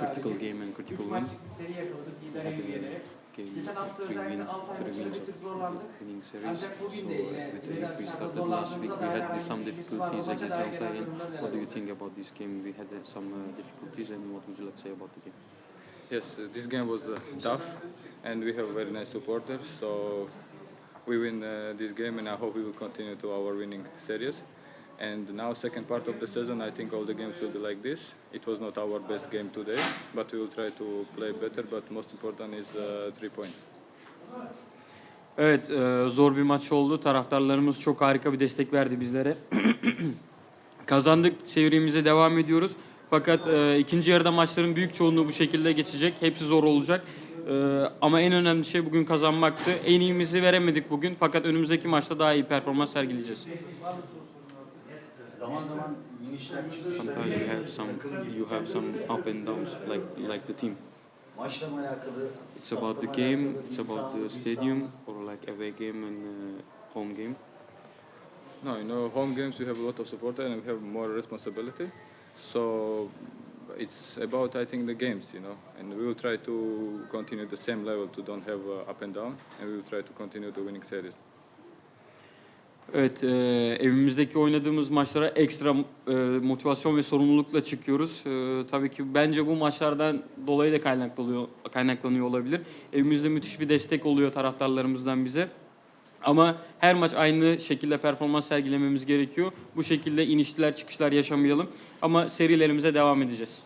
critical game and critical win. maçlık bir seri yakaladık We lider had evi a yenerek. game, Geçen hafta özellikle win, Altay three maçında wins bir tık of zorlandık. winning series. Ancak So bugün de yine with ileri we started last week, zorlandığımızda we had some herhangi bir düşmesi var. Difficulties maça against dair genel Altay. yorumlar What do you think about this game? We had uh, some uh, difficulties, and what would you like to say about the game? Yes, uh, this game was uh, tough, and we have very nice supporters. So we win uh, this game, and I hope we will continue to our winning series. And now, second part of the season, I think all the games will be like this. It was not our best game today, but we will try to play better. But most important is uh, three point. Evet, e, zor bir maç oldu. Taraftarlarımız çok harika bir destek verdi bizlere. Kazandık, serimize devam ediyoruz. Fakat e, ikinci yarıda maçların büyük çoğunluğu bu şekilde geçecek. Hepsi zor olacak. E, ama en önemli şey bugün kazanmaktı. En iyimizi veremedik bugün. Fakat önümüzdeki maçta daha iyi performans sergileyeceğiz. Sometimes you have some, you have some up and downs, like like the team. Maçla mı alakalı? It's about the game, it's about the stadium, or like away game and uh, home game. No, you know, home games we have a lot of supporters and we have more responsibility. So it's about I think the games, you know, and we will try to continue the same level to don't have uh, up and down, and we will try to continue the winning series. Evet, e, evimizdeki oynadığımız maçlara ekstra e, motivasyon ve sorumlulukla çıkıyoruz. E, tabii ki bence bu maçlardan dolayı da kaynaklanıyor, kaynaklanıyor olabilir. Evimizde müthiş bir destek oluyor taraftarlarımızdan bize. Ama her maç aynı şekilde performans sergilememiz gerekiyor. Bu şekilde inişler çıkışlar yaşamayalım. Ama serilerimize devam edeceğiz.